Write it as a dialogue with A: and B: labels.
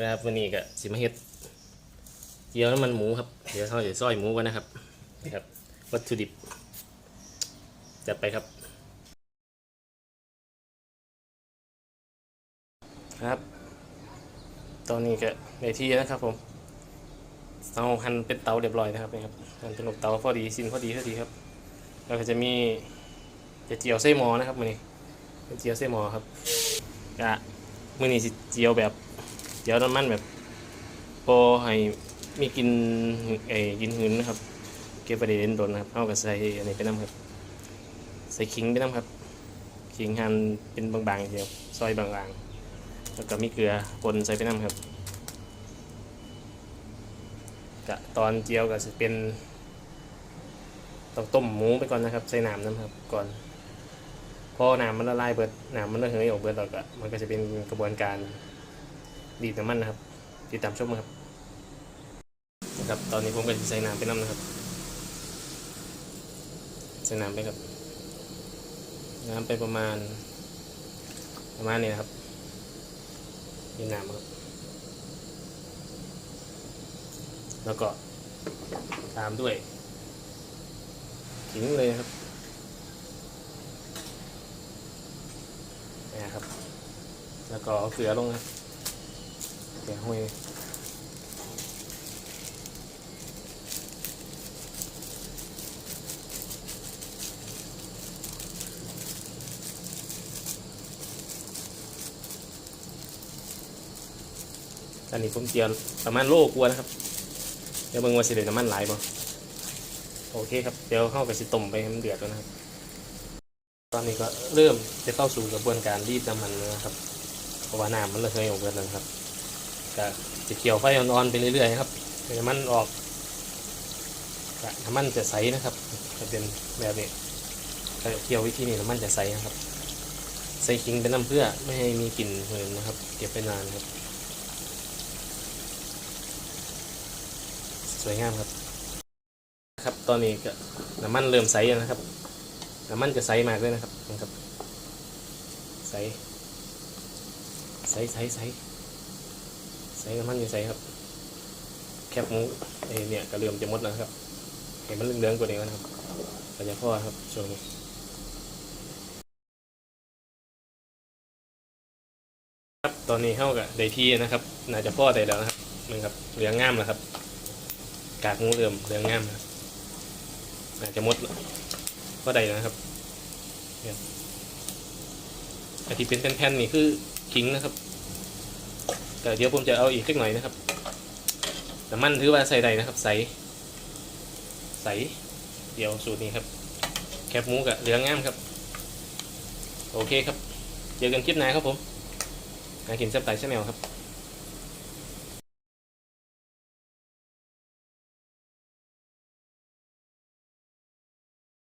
A: นะครับวันนี้ก็สิมาเฮ็ดเจียวน้ำมันหมูครับเดี๋ยวเราจะซอยหมูกันนะครับนี่ครับ วัตถุดิบ จัดไปครับ ครับ ตอนนี้ก็ในที่นะครับผมเอาหั่นเป็นเตาเรียบร้อยนะครับนี่ครับหั่นเป็นลูกเตาพอดีสิ้นพอดีพอดีครับ แล้วก็จะมีจะเจียวไส้หมอนะครับมือนี้เป็นเจียวไส้หมอครับกะมือนี้สิเจียวแบบ เจียวน้ำมันแบบพอให้มีกินไอ้กินหืนนะครับ เก็บไปได้เด่นโดนนะครับเอากับใส่อันนี้ไปน้ำครับ ใส่ขิงไปน้ำครับขิงหั่นเป็นบางๆเดียวซอยบางๆ แล้วก็มีเกลือปนใส่ไปน้ำครับกะตอนเจียวก็จะเป็นต้องต้มหมูไปก่อนนะครับ ใส่น้ำนะครับก่อนพอน้ำมันละลายเบิดน้ำมันระเหยออกเบิดแล้วก็มันก็จะเป็นกระบวนการ ดีดน้ำมันนะครับ ติดตามชมครับนะครับตอนนี้ผมก็จะใส่น้ำไปน้ำนะครับใส่น้ำไปครับ น้ำไปประมาณ ประมาณนี้นะครับมีน้ำครับ แล้วก็ตามด้วยขิงเลยครับนะครับ แล้วก็เกลือลงนะครับ เกลือห้อยอันนี้ผมเจียวประมาณโลกลัวนะครับ เดี๋ยวเบิ่งว่าสิเดือน้ำมันไหลบ่โอเคครับ เดี๋ยวเข้าไปสิต้มไปให้มันเดือดแล้วนะครับ ตอนนี้ก็เริ่มจะเข้าสู่กระบวนการรีดน้ำมันแล้วนะครับ เพราะว่าน้ำมันระเหยออกเบิดแล้วครับ ก็จะเกี่ยวไฟอ่อนๆไปเรื่อยๆครับให้น้ำมันออกน้ำมันจะใสนะครับจะเป็นแบบนี้เกี่ยววิธีนี้น้ำมันจะใสนะครับ ใส่ขิงเป็นน้ำเพื่อไม่ให้มีกลิ่นเหม็นนะครับ เก็บไปนานครับ สวยงามครับ ครับตอนนี้ก็น้ำมันเริ่มใสแล้วนะครับ น้ำมันจะใสมากเลยนะครับนะครับ ใส ใสใสใส ใสน้ำมันอยู่ใสครับ แคบหมูเอเนี่ยก็เริ่อมจะมดแล้วครับ เห็นมันเหลืองๆกว่านี้นะครับก็จะพ่อครับช่วงนี้ครับตอนนี้เข้ากับไดที่นะครับ น่าจะพ่อได้แล้วนะครับนี่ครับเหลืองงามแล้วครับ กากหมูเริ่อมเหลืองงามนะครับอาจจะมดก็ได้แล้วนะครับอันที่เป็นแผ่นๆนี่คือขิงนะครับ แต่เดี๋ยวผมจะเอาอีกสักหน่อยนะครับน้ำมันถือว่าใส่ได้นะครับ ใส ใส เดี๋ยวสูตรนี้ครับ แคบหมูกับเหลืองงามครับ โอเคครับ เจอกันคลิปหน้าครับผมการกินแซ่บไต่ชาแนลครับ